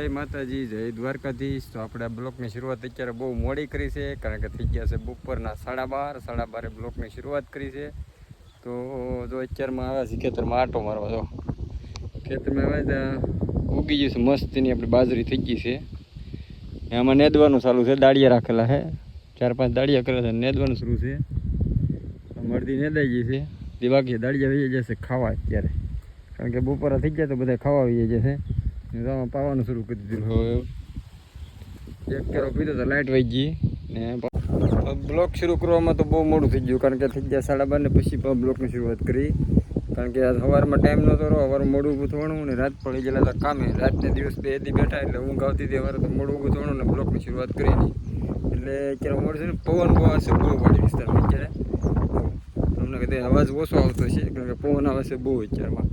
જય માતાજી, જય દ્વારકાધીશ. તો આપણે આ બ્લોકની શરૂઆત અત્યારે બહુ મોડી કરી છે, કારણ કે થઈ ગયા છે બપોરના સાડા બાર, સાડા બારે બ્લોકની શરૂઆત કરી છે. તો જો અત્યારમાં આવ્યા છે ખેતરમાં આટો મારવા, જો. ખેતરમાં આવ્યા ત્યાં ઉગી ગયું છે, મસ્તીની આપણી બાજરી થઈ ગઈ છે. આમાં નેદવાનું ચાલુ છે, દાળિયા રાખેલા છે. ચાર પાંચ દાળિયા કરેલા છે, નેદવાનું શરૂ છે. મરદી નેદાઈ ગઈ છે. તે બાકી દાળિયા વહી જશે ખાવા અત્યારે. કારણ કે બપોરા થઈ ગયા તો બધા ખાવા આવી જશે ને તો પાવાનું શરૂ કરી દીધું. હવે એક કેરો પીધો તો લાઇટ વહી ગઈ ને બ્લોક શરૂ કરવામાં તો બહુ મોડું થઈ ગયું કારણ કે થઈ ગયા સાડા બાર ને પછી પણ બ્લોકની શરૂઆત કરી. કારણ કે સવારમાં ટાઈમ નહોતો રહ્યો સવારમાં મોડું ઊભું થવાનું ને રાત પડી ગયેલા હતા કામે. રાતને દિવસ બે દી બેઠા એટલે ઊંઘ આવતી હતી અમારે તો મોડું ઊભું થવાનું ને બ્લોકની શરૂઆત કરી એટલે અત્યારે મોડું છે ને પવન બહુ આવશે બહુ પડી વિસ્તારમાં અત્યારે. અમને કદાચ અવાજ ઓછો આવતો છે કારણ કે પવન આવે છે બહુ અત્યારમાં.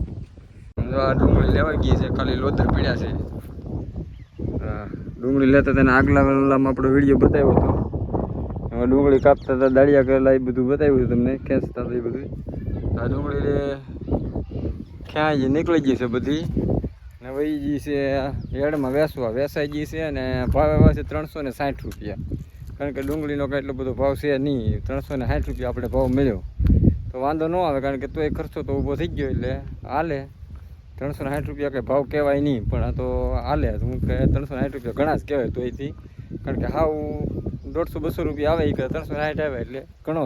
આ ડુંગળી લેવાઈ ગઈ છે, ખાલી લોદર પીડ્યા છે. ડુંગળી લેતા તેને આગલા વેલામાં આપણો વીડિયો બતાવ્યો હતો. હવે ડુંગળી કાપતા હતા, દાળિયા કરેલા, એ બધું બતાવ્યું હતું તમને. ખેંચતા હતા એ બધું. આ ડુંગળી ક્યાં જે નીકળી ગઈ છે બધી? ને વહી ગઈ છે, હેડમાં વેસવા. વેસાઈ ગઈ છે અને ભાવ એવા છે ત્રણસો ને સાઠ રૂપિયા. કારણ કે ડુંગળીનો કાંઈ એટલો બધો ભાવ છે નહીં. ત્રણસો ને સાઠ રૂપિયા આપણે ભાવ મળ્યો. તો વાંધો ન આવે, કારણ કે તો એ ખર્ચો તો ઊભો થઈ ગયો એટલે હાલે. ત્રણસો સાઠ રૂપિયા કંઈ ભાવ કહેવાય નહીં પણ આ તો હાલે. તો હું કે ત્રણસો સાઠ રૂપિયા ઘણા જ કહેવાય તો એથી. કારણ કે હાવ દોઢસો બસો રૂપિયા આવે એ કે ત્રણસો સાઠ આવે એટલે ઘણો.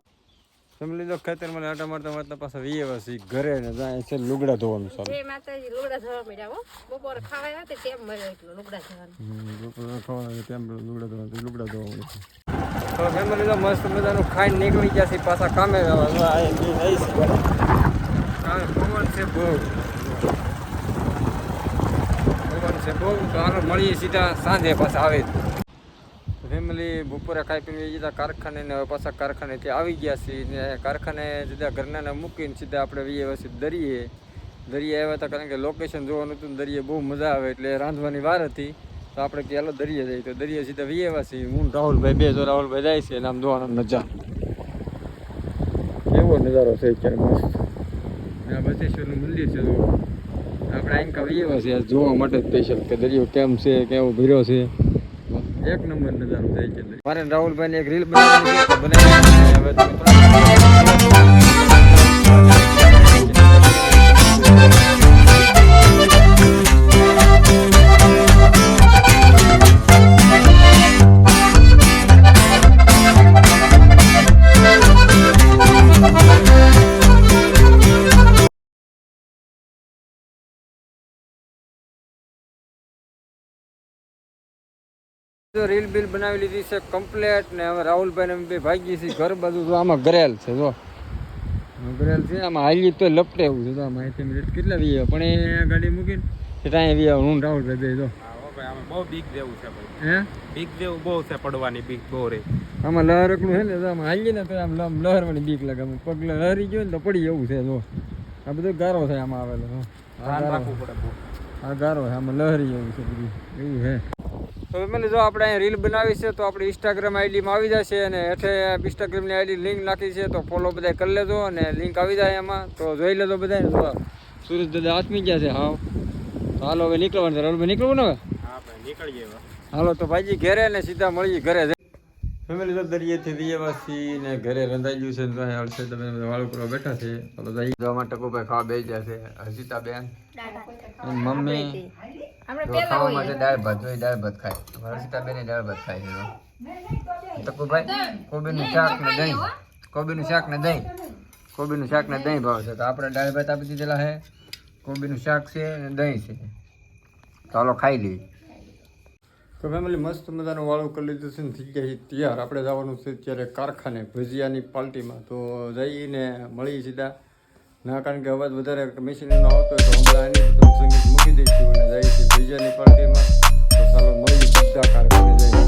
ફેમિલી ખેતર મને આટા મારતા મારતા પાછા વીએ વાસી ઘરે ને જાય છે લુગડા ધોવાનું સારું જય માતાજી લુગડા ધોવા મળ્યા હો બપોરે ખાવા આવ્યા તે ટેમ મળ્યો લુગડા ધોવાનું. તેમ લુગડા ધોવાનું લુગડા ધોવાનું તો ફેમિલી તો મસ્ત મજાનું ખાઈને નીકળી ગયા છે પાછા કામે જવા. જો આ એક દી રહી છે. કામે પવન છે? બહુ. પવન છે. બહુ મળીએ સીધા સાંજે પાછા આવે. ફેમિલી બપોરે ખાઈ પીને સીધા કારખાને ને પાછા કારખાનેથી આવી ગયા છીએ ને કારખાને સીધા ઘરના મૂકીને સીધા આપણે વીએ વસી દરિયે. દરિયે આવ્યા હતા કારણ કે લોકેશન જોવાનું હતું દરિયે બહુ મજા આવે એટલે રાંધવાની વાર હતી. તો આપણે કે હાલો દરિયે જઈએ. તો દરિયે સીધા વીએ વાસી હું રાહુલભાઈ બે જો રાહુલભાઈ જાય છે આમ જોવાનો નજારો. એવો નજારો છે અત્યારે મસ્ત. આ બસેશ્વરનું મંદિર છે જો આપણે અહીં કા એવા છે? જોવા માટે સ્પેશિયલ કે દરિયો કેમ છે કેવો ભીરો છે? એક નંબર નજારો થાય છે મારે ને રાહુલભાઈને એક રીલ બનાવી બનાવી હવે જો રીલ બિલ બનાવી લીધી છે કમ્પ્લેટ ને હવે રાહુલભાઈ ને ભાગી છે ઘર બાજુ તો આમાં ગરેલ છે જો. ગરેલ છે આમાં હાલી તો લપટે એવું છે તો આમાં અહીંથી મિનિટ કેટલા વીએ? પણ એ ગાડી મૂકીને ત્યાં વીએ. હું રાહુલભાઈ બે જો. બહુ બીક જેવું છે હે? બીક જેવું બહુ છે પડવાની બીક બહુ રે. આમાં લહરકનું છે ને તો આમાં હાલીએ ને તો આમ લહરવાની બીક લાગે. આમ પગ લહરી ગયો ને તો પડી એવું છે જો. આ બધો ગારો થાય આમાં આવેલો આ ગારો. છે આમાં લહરી એવું છે બધું. એવું છે. તો ફેમિલી જો આપણે અહીં રીલ બનાવી છે તો આપણે ઇન્સ્ટાગ્રામ આઈડીમાં આવી જશે અને હેઠે ઇન્સ્ટાગ્રામની આઈડી લિંક નાખી છે તો ફોલો બધા કરી લેજો અને લિંક આવી જાય એમાં. તો જોઈ લેજો બધા સુરજ દાદા આથમી ગયા છે. હાવ. હાલો હવે નીકળવાનું છે. નીકળવું ને હવે? નીકળી હાલો તો ભાઈજી ઘરે ને સીધા મળીએ ઘરે. ફેમિલી તો દરિયેથી દિયેવાસી ને ઘરે રંધાઈ ગયું છે ને હળસે તમે બધા વાળું કરવા બેઠા છે. તો જઈ જવા માટે કોઈ ખાવા બેસી છે. હર્ષિતાબેન બેન મમ્મી ખાવા માટે દાળ ભાત હોય દાળ ભાત ખાય. હર્ષિતા બેન દાળ ભાત ખાય છે ટકુભાઈ કોબીનું શાક ને દહીં કોબીનું શાક ને દહીં. કોબીનું શાક ને દહીં ભાવ છે. તો આપણે દાળ ભાત આપી દીધેલા છે. કોબીનું શાક છે અને દહીં છે. તો હાલો ખાઈ લઈએ. તો ફેમિલી મસ્ત મજાનું વાળું કરી લીધું છે ને, થઈ ગયા તૈયાર. આપણે જવાનું છે અત્યારે કારખાને, ભજીયાની પાર્ટીમાં. તો જઈને મળી સીધા. ના, કારણ કે અવાજ વધારે મશીનનો આવતો તો હમણાં એની સંગીત મૂકી દઈશું અને જઈએ ભજીયાની પાર્ટીમાં. તો ચાલો મળીએ સીધા કારખાને જઈએ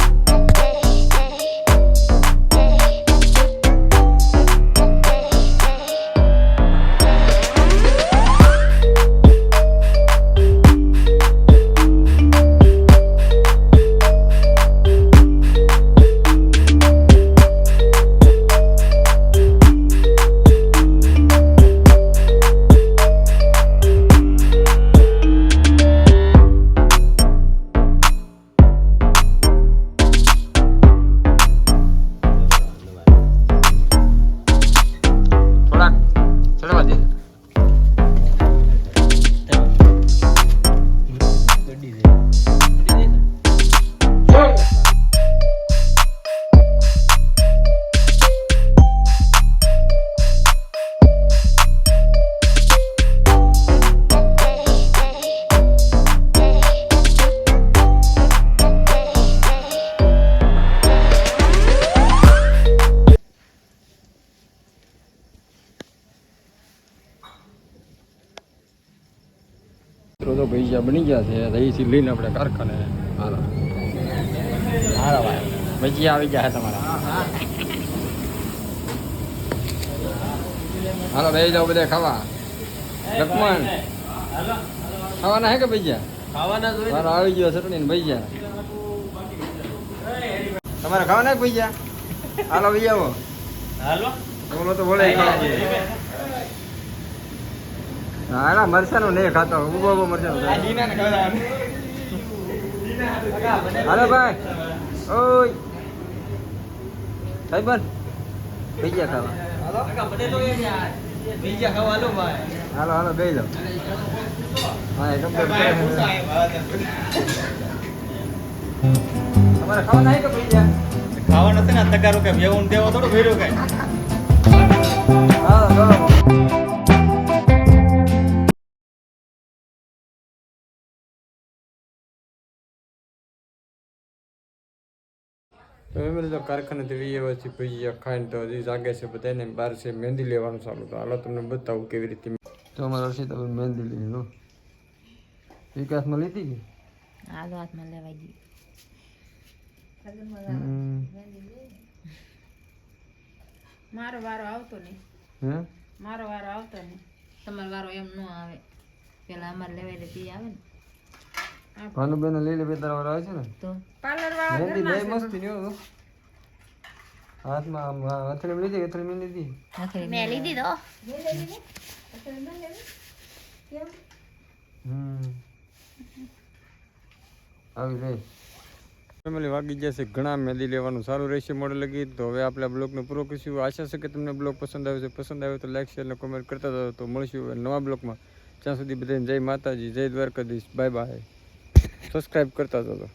તો તો ભૈયા બની ગયા છે. અહીંથી લઈને આપણે કારખાને હાલો. હાલો ભાઈ. ભજીયા આવી ગયા તમારા. હાલો બે જાઓ બધા ખાવા. લક્ષ્મણ ખાવાના હે કે ભાઈ મારો આવી ગયો ચટણી ને ભૈયા તમારે ખાવાના ભૈયા હાલો ભાઈ આવો. હાલો. બોલો તો બોલે હા મરચાનો નહીં ખાતો ઊભો ઊભો મરચાનો હાલો ભાઈ. ઓય. સાહેબ બીજા ખાવા. હાલો. હાલો બે જાઓ. હા એ કમ્પ્લીટ તમારે ખાવાના હે કે બીજા? ખાવા નથી ને તગારો કે બેવું દેવો થોડું ભર્યું કઈ. હા. ચાલો તો એમ રીતે કારખાનેથી વીએ પછી ભજીયા ખાઈને તો હજી જાગે છે બધાને બહાર છે મહેંદી લેવાનું ચાલુ તો હાલો તમને બતાવું કેવી રીતે તો અમારા હર્ષિતા મહેંદી લીધી લો વિકાસમાં લીધી કે? આલો હાથમાં લેવાઈ ગઈ હમ. મારો વારો આવતો નહીં. હે? મારો વારો આવતો નહીં. તમારો વારો એમ ન આવે. પેલા અમારે લેવાય લે તે આવે ને. ભાનુબેન લીલી બે તારા વાળા આવે છે ને? તો પાર્લર મહેંદી બે મસ્તી હાથમાં આમ હથેળી લીધી હથેળી મેં લીધી. મેં લીધી. તો. હમ. આવી રે ફેમિલી વાગી જશે ઘણા મહેંદી લેવાનું સારું રહેશે મોડે લગી. તો હવે આપણે આ બ્લોગનો પૂરો કરીશું. આશા છે કે તમને બ્લોગ પસંદ આવ્યો છે. પસંદ આવ્યો તો લાઈક શેર અને કોમેન્ટ કરતા તો મળશું નવા બ્લોગમાં. ત્યાં સુધી બધાને જય માતાજી જય દ્વારકાધીશ. Bye bye. સબસ્ક્રાઈબ કરતા જાઓ